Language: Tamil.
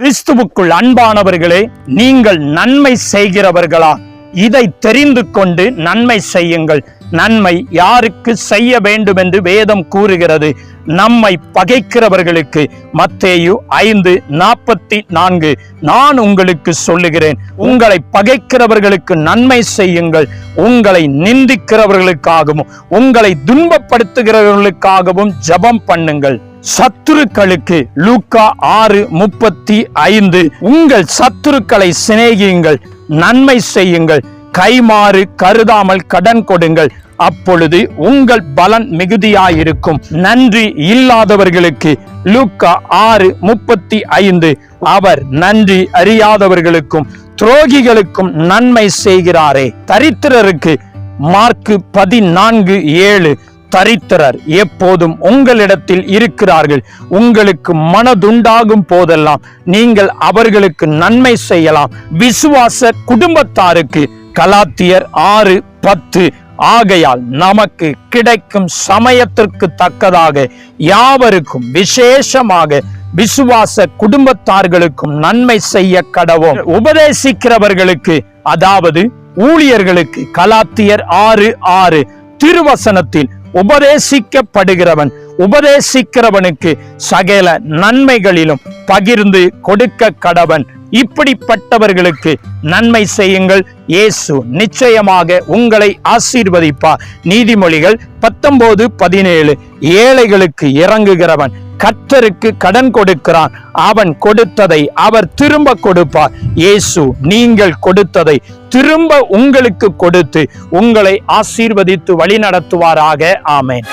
கிறிஸ்துவுக்குள் அன்பானவர்களே நீங்கள் நன்மை செய்கிறவர்களா? இதை தெரிந்து கொண்டு நன்மை செய்யுங்கள். நன்மை யாருக்கு செய்ய வேண்டும் என்று வேதம் கூறுகிறது. நம்மை பகைக்கிறவர்களுக்கு மத்தேயு ஐந்து நாற்பத்தி நான்கு. நான் உங்களுக்கு சொல்லுகிறேன் உங்களை பகைக்கிறவர்களுக்கு நன்மை செய்யுங்கள். உங்களை நிந்திக்கிறவர்களுக்காகவும் உங்களை துன்பப்படுத்துகிறவர்களுக்காகவும் ஜெபம் பண்ணுங்கள். சத்துருக்களுக்கு லூக்கா ஆறு முப்பத்தி ஐந்து. உங்கள் சத்துருக்களை சிநேகியுங்கள் நன்மை செய்யுங்கள் கைமாறு கருதாமல் கடன் கொடுங்கள். அப்பொழுது உங்கள் பலன் மிகுதியாயிருக்கும். நன்றி இல்லாதவர்களுக்கு லூக்கா ஆறு முப்பத்தி ஐந்து. அவர் நன்றி அறியாதவர்களுக்கும் துரோகிகளுக்கும் நன்மை செய்கிறாரே. தரித்திரருக்கு மார்க்கு பதினான்கு ஏழு. தரித்திரர் எப்போதும் உங்களிடத்தில் இருக்கிறார்கள். உங்களுக்கு மனதுண்டாகும் போதெல்லாம் நீங்கள் அவர்களுக்கு நன்மை செய்யலாம். விசுவாச குடும்பத்தாருக்கு கலாத்தியர் ஆறு பத்து. ஆகையால் நமக்கு கிடைக்கும் சமயத்திற்கு தக்கதாக யாவருக்கும் விசேஷமாக விசுவாச குடும்பத்தார்களுக்கும் நன்மை செய்ய கடவோம். உபதேசிக்கிறவர்களுக்கு அதாவது ஊழியர்களுக்கு கலாத்தியர் ஆறு ஆறு. திருவசனத்தில் உபதேசிக்கப்படுகிறவன் உபதேசிக்கிறவனுக்கு சகல நன்மைகளிலும் பகிர்ந்து கொடுக்க கடவன். இப்படிப்பட்டவர்களுக்கு நன்மை செய்யுங்கள். இயேசு நிச்சயமாக உங்களை ஆசீர்வதிப்பார். நீதிமொழிகள் பத்தொன்பது பதினேழு ஏழைகளுக்கு இறங்குகிறவன். கர்த்தருக்கு கடன் கொடுக்கிறான். அவன் கொடுத்ததை அவர் திரும்ப கொடுப்பார். இயேசு நீங்கள் கொடுத்ததை திரும்ப உங்களுக்கு கொடுத்து உங்களை ஆசீர்வதித்து வழி நடத்துவாராக ஆமேன்.